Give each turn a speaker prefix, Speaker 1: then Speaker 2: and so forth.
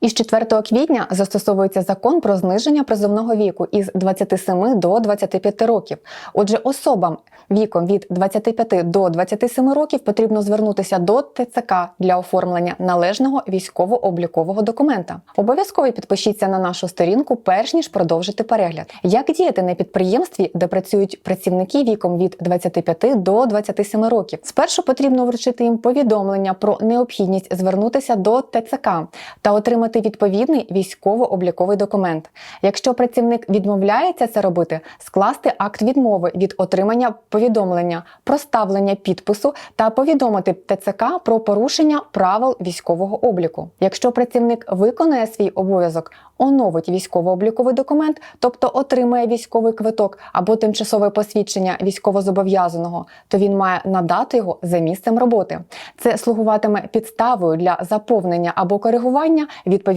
Speaker 1: Із 4 квітня застосовується закон про зниження призовного віку із 27 до 25 років. Отже, особам віком від 25 до 27 років потрібно звернутися до ТЦК для оформлення належного військово-облікового документа. Обов'язково підпишіться на нашу сторінку, перш ніж продовжити перегляд. Як діяти на підприємстві, де працюють працівники віком від 25 до 27 років? Спершу потрібно вручити їм повідомлення про необхідність звернутися до ТЦК та отримати відповідний військово-обліковий документ. Якщо працівник відмовляється це робити, скласти акт відмови від отримання повідомлення про ставлення підпису та повідомити ТЦК про порушення правил військового обліку. Якщо працівник виконує свій обов'язок, оновить військово-обліковий документ, тобто отримає військовий квиток або тимчасове посвідчення військовозобов'язаного, то він має надати його за місцем роботи. Це слугуватиме підставою для заповнення або коригування відповідних